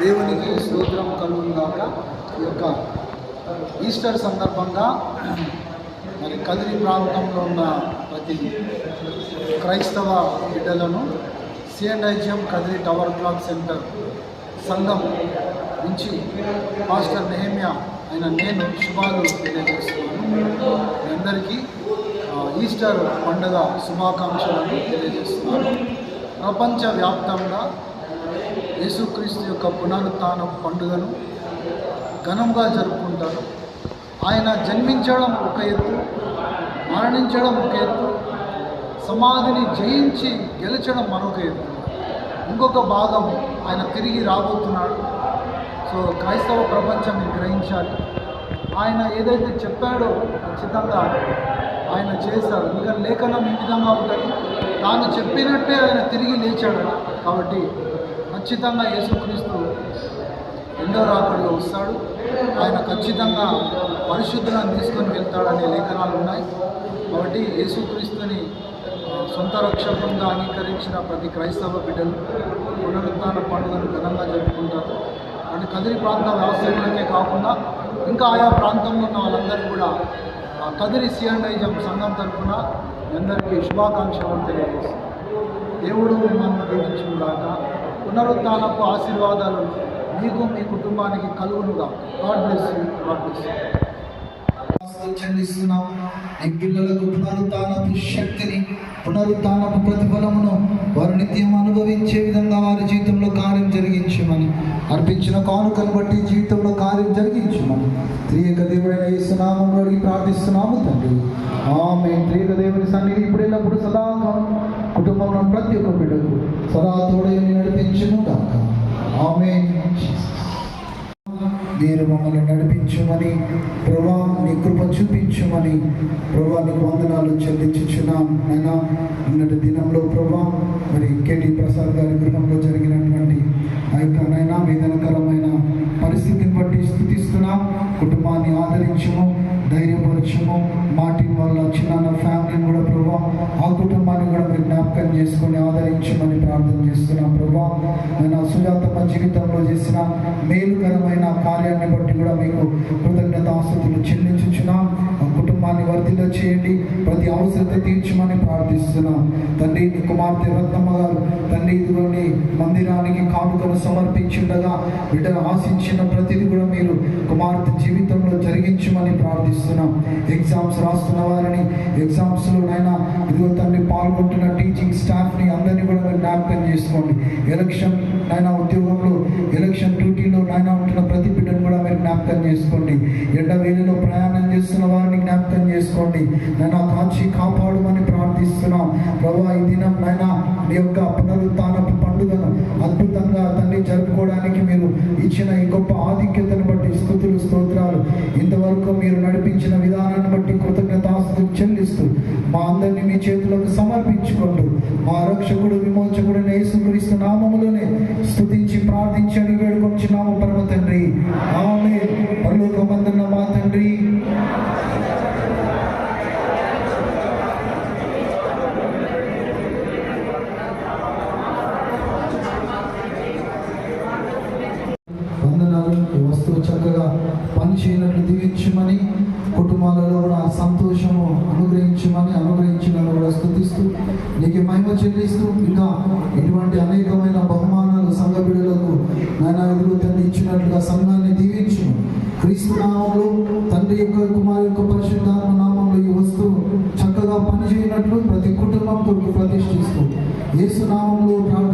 దేవునికి స్తోత్రం కలుగుగాక ఈ యొక్క ఈస్టర్ సందర్భంగా మరి కదిరి ప్రాంతంలో ఉన్న ప్రతి క్రైస్తవ బిడ్డలను CNIGM Kadiri tower clock centre సంఘం నుంచి మాస్టర్ నెహమ్యా అయిన నేను శుభాలు తెలియజేస్తున్నాను. మీ అందరికీ ఈస్టర్ పండుగ శుభాకాంక్షలను తెలియజేస్తున్నాను. ప్రపంచవ్యాప్తంగా యేసుక్రీస్తు యొక్క పునరుత్థాన పండుగను ఘనంగా జరుపుకుంటారు. ఆయన జన్మించడం ఒక ఎత్తు మరణించడం ఒక ఎత్తు సమాధిని జయించి గెలిచడం మరొక ఎత్తు. ఇంకొక భాగం ఆయన తిరిగి రాబోతున్నాడు. సో క్రైస్తవ ప్రపంచం గ్రహించాలి. ఆయన ఏదైతే చెప్పాడో ఖచ్చితంగా ఆయన చేశాడు. ఎందుకంటే లేఖనం ఈ విధంగా ఉంటుంది. తాను చెప్పినట్టే ఆయన తిరిగి లేచాడు. కాబట్టి ఖచ్చితంగా యేసుక్రీస్తు రెండో రాకడలో వస్తాడు. ఆయన ఖచ్చితంగా పరిశుద్ధులను తీసుకొని వెళ్తాడనే లేఖనాలు ఉన్నాయి. కాబట్టి యేసుక్రీస్తుని సొంత రక్షకంగా అంగీకరించిన ప్రతి క్రైస్తవ బిడ్డలు పునరుత్థాన పండుగను ఘనంగా జరుపుకుంటారు. అంటే కదిరి ప్రాంత వ్యవసాయులకే కాకుండా ఇంకా ఆయా ప్రాంతంలో ఉన్న వాళ్ళందరూ కూడా ఆ కదిరి సిఎండైజం సంఘం తరఫున అందరికీ శుభాకాంక్షలను తెలియజేస్తాను దేవుడు మిమ్మల్ని దీవించుగాక పునరుత్నపు ఆశీర్వాదాలు మీకు మీ కుటుంబానికి కలుగునుగా. God bless you God bless you చెల్లిస్తున్నాం నీ పిల్లలకు పునరుత్నపు శక్తిని పునరుత్నపు ప్రతిఫలమును వారు నిత్యం అనుభవించే విధంగా వారి జీవితంలో కార్యం జరిగించమని అర్పించిన కానుకను బట్టి జీవితంలో కార్యం జరిగించమని. త్రియక దేవుడైన యేసునామంలో ప్రార్థిస్తున్నాము తండ్రి. ఆమె త్రియక దేవుని సన్నిధి ఇప్పుడెల్లప్పుడు సదాకాలం కుటుంబంలో ప్రతి ఒక్క బిడ్డకు సదా తోడని నడిపించును కాక ఆమె మీరు మమ్మల్ని నడిపించమని ప్రభా నీ కృప చూపించమని ప్రభా నీకు వందనాలు చెల్లించుచున్నాం నైనా నిన్నటి దినంలో ప్రభా మరి కేటీ ప్రసాద్ గారి గృహంలో జరిగినటువంటి ఆ యొక్క నైనా వేదనకరమైన పరిస్థితిని బట్టి స్థుతిస్తున్నాం కుటుంబాన్ని ఆదరించము ధైర్యపరచము మాటిన్ వాళ్ళ చిన్న ఫ్యామిలీని కూడా ప్రభా ఆ కుటుంబాన్ని కూడా మీరు జ్ఞాపకం చేసుకొని ఆదరించమని ప్రార్థన చేస్తున్నాం ప్రభా. నేను సుజాతమ్మ జీవితంలో చేసిన మేలుకరమైన కార్యాన్ని బట్టి కూడా మీకు కృతజ్ఞతాస్తుతులు చెల్లించుచున్నాం. ఆ కుటుంబాన్ని వర్ధిల్ల చేయండి. ప్రతి అవసరత తీర్చమని ప్రార్థిస్తున్నాం. తండ్రి కుమార్తె రత్నమ్మ గారు తండ్రి ఇదిగోని మందిరానికి కానుకను సమర్పించుండగా బిడ్డ ఆశించిన ప్రతిది కూడా మీరు కుమార్తె జీవితంలో జరిగించమని ప్రార్థిస్తున్నాం. ఎగ్జామ్స్ రాస్తున్న వారిని ఎగ్జామ్స్లో నైనా ఇదిగో తండ్రి పాల్గొంటున్న టీచింగ్ స్టాఫ్ని అందరినీ కూడా మీరు జ్ఞాపకం చేసుకోండి. ఎలక్షన్ నైనా ఉద్యోగంలో ఎలక్షన్ డ్యూటీలో నైనా ఉంటున్న ప్రతి జ్ఞాపకం చేసుకోండి. ఎండ వేళలో ప్రయాణం చేస్తున్న వారిని జ్ఞాపకం చేసుకోండి. నైనా కాచి కాపాడమని ప్రార్థిస్తున్నాం. ప్రభు ఈ దినం నైనా మీ యొక్క పునరుత్థానపు పండుగను అద్భుతంగా తండ్రి జరుపుకోవడానికి మీరు ఇచ్చిన ఈ గొప్ప ఆధిక్యతను బట్టి స్థుతులు స్తోత్రాలు ఇంతవరకు మీరు నడిపించిన విధానాన్ని బట్టి కృతజ్ఞతాస్తులు చెల్లిస్తూ మా అందరినీ మీ చేతులకు సమర్పించుకుంటూ మా రక్షకుడు విమోచకుడు యేసుక్రీస్తు నామములోనే స్థుతించి ప్రార్థించి అడిగి వేడుకొచ్చున్నాము పరమ తండ్రి. ఆమె పరలోకమందున్న మా తండ్రి. వందనాలు. ఈ వస్తువు చక్కగా పని చేయనట్లు దీవించమని కుటుంబాలలో కూడా సంతోషము అనుగ్రహించమని అనుగ్రహించినను కూడా స్థుతిస్తూ నీకు మహిమ చెల్లిస్తూ ఇంకా ఇటువంటి అనేకమైన బహుమానాలు సంఘ బిడ్డలకు నాయన ఎదురు తండ్రి ఇచ్చినట్లుగా ప్రతి కుటుంబం కొరకు ప్రతిష్ఠిస్తూ ఏసునామంలో నామంలో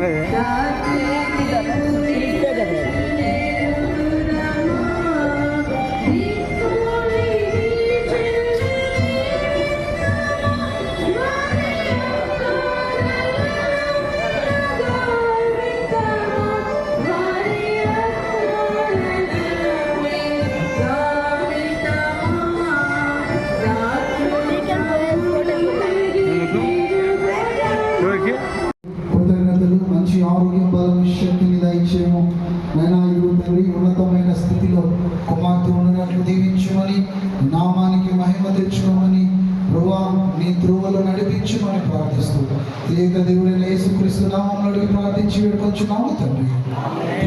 மழை తండ్రి ఉన్నతమైన స్థితిలో కుమార్తె ఉన్నట్లు దీవించమని నామానికి మహిమ తెచ్చుకోమని ప్రభా నీ ధ్రువలో నడిపించమని ప్రార్థిస్తూ ఏక దేవుడైన యేసుక్రీస్తు నామం అడిగి ప్రార్థించి వేడుకొచ్చున్నాము తండ్రి.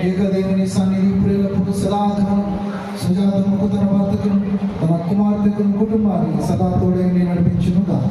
ఏక దేవుని సన్నిధి ప్రేలప్పుడు సదాకాలం సుజాతముకు తన భర్తకును తన కుమార్తెకును కుటుంబాన్ని సదా తోడే నడిపించును కాదు